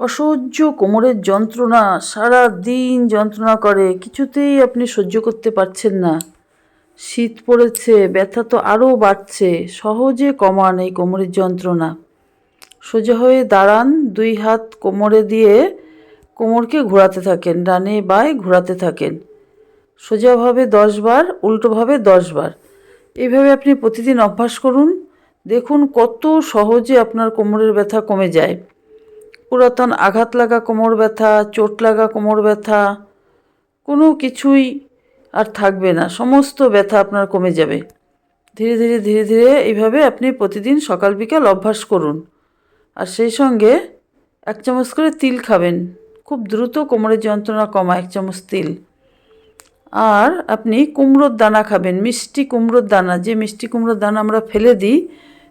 অসহ্য কোমরের যন্ত্রণা সারা দিন যন্ত্রণা করে, কিছুতেই আপনি সহ্য করতে পারছেন না। শীত পড়েছে, ব্যথা তো আরও বাড়ছে, সহজে কমান এই কোমরের যন্ত্রণা। সোজা হয়ে দাঁড়ান, দুই হাত কোমরে দিয়ে কোমরকে ঘোরাতে থাকেন, ডানে বায় ঘোরাতে থাকেন। সোজাভাবে দশ বার, উল্টোভাবে দশ বার। এইভাবে আপনি প্রতিদিন অভ্যাস করুন। দেখুন কত সহজে আপনার কোমরের ব্যথা কমে যায়। পুরাতন আঘাত লাগা, কোমর ব্যথা, চোট লাগা, কোমর ব্যথা, কোনো কিছুই আর থাকবে না। সমস্ত ব্যথা আপনার কমে যাবে। ধীরে ধীরে ধীরে ধীরে এইভাবে আপনি প্রতিদিন সকাল বিকাল অভ্যাস করুন। আর সেই সঙ্গে এক চামচ করে তিল খাবেন। খুব দ্রুত কোমরের যন্ত্রণা কমা এক চামচ তিল। আর আপনি কুমড়োর দানা খাবেন। মিষ্টি কুমড়োর দানা, যে মিষ্টি কুমড়োর দানা আমরা ফেলে দিই,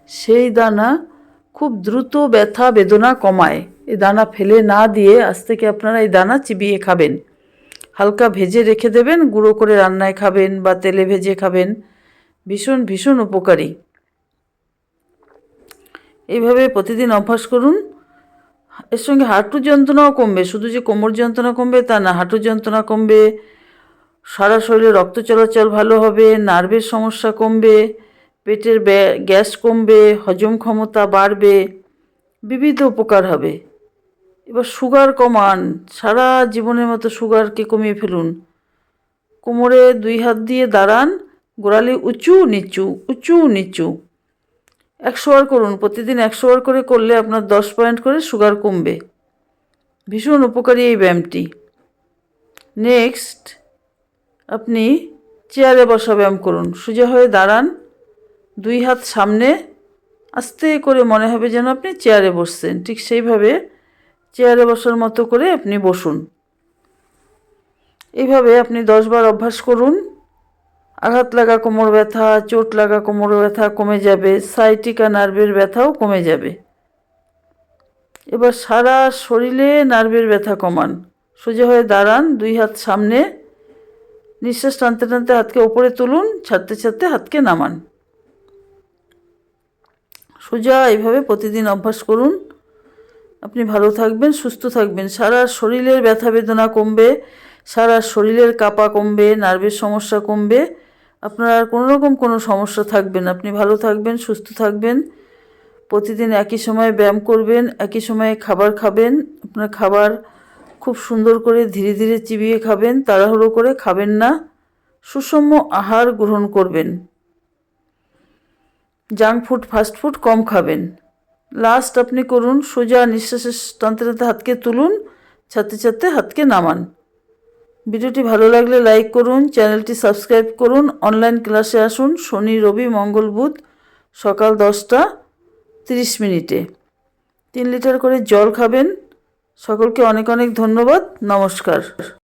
সেই দানা খুব দ্রুত ব্যথা বেদনা কমায়। এই দানা ফেলে না দিয়ে আজ থেকে আপনারা এই দানা চিবিয়ে খাবেন। হালকা ভেজে রেখে দেবেন, গুঁড়ো করে রান্নায় খাবেন বা তেলে ভেজে খাবেন। ভীষণ ভীষণ উপকারী। এইভাবে প্রতিদিন অভ্যাস করুন। এর সঙ্গে হাঁটু যন্ত্রণাও কমবে। শুধু যে কোমর যন্ত্রণা কমবে তা না, হাঁটু যন্ত্রণা কমবে, সারা শরীরে রক্ত চলাচল ভালো হবে, নার্ভের সমস্যা কমবে। পেটের গ্যাস কমবে, হজম ক্ষমতা বাড়বে, বিবিধ উপকার হবে। এবার সুগার কমান, সারা জীবনের মতো সুগারকে কমিয়ে ফেলুন। কোমরে দুই হাত দিয়ে দাঁড়ান, গোড়ালি উঁচু, নিচু উঁচু, নিচু। একশো বার করুন, প্রতিদিন একশো বার করে করলে আপনার দশ পয়েন্ট করে সুগার কমবে। ভীষণ উপকারী এই ব্যায়ামটি। নেক্সট, আপনি চেয়ারে বসা ব্যায়াম করুন। সোজা হয়ে দাঁড়ান দুই হাত সামনে আস্তে করে মনে হবে যেন আপনি চেয়ারে বসছেন। ঠিক সেইভাবে চেয়ারে বসার মতো করে আপনি বসুন। এইভাবে আপনি দশবার অভ্যাস করুন। আঘাত লাগা কোমর ব্যথা, চোট লাগা কোমর ব্যথা কমে যাবে, সাইটিকা নার্ভের ব্যথাও কমে যাবে। এবার সারা শরীরে নার্ভের ব্যথা কমান। সোজা হয়ে দাঁড়ান, দুই হাত সামনে। নিঃশ্বাস টানতে টানতে হাতকে ওপরে তুলুন, ছাড়তে ছাড়তে হাতকে নামান। সোজা এইভাবে প্রতিদিন অভ্যাস করুন। আপনি ভালো থাকবেন, সুস্থ থাকবেন। সারা শরীরের ব্যথা বেদনা কমবে, সারা শরীরের কাপা কমবে, নার্ভের সমস্যা কমবে। আপনার আর কোনো রকম কোনো সমস্যা থাকবে না। আপনি ভালো থাকবেন, সুস্থ থাকবেন। প্রতিদিন একই সময়ে ব্যায়াম করবেন, একই সময়ে খাবার খাবেন। আপনার খাবার খুব সুন্দর করে ধীরে ধীরে চিবিয়ে খাবেন, তাড়াহুড়ো করে খাবেন না। সুষম আহার গ্রহণ করবেন। জাঙ্ক ফুড, ফাস্ট ফুড কম খাবেন। লাস্ট আপনি করুন, সোজা নিঃশ্বাসের টানতে হাতকে তুলুন ছাড়তে ছাড়তে হাতকে নামান। ভিডিওটি ভালো লাগলে লাইক করুন, চ্যানেলটি সাবস্ক্রাইব করুন, অনলাইন ক্লাসে আসুন, শনি, রবি, মঙ্গল, বুধ, সকাল দশটা তিরিশ মিনিটে। তিন লিটার করে জল খাবেন। সকলকে অনেক অনেক ধন্যবাদ। নমস্কার।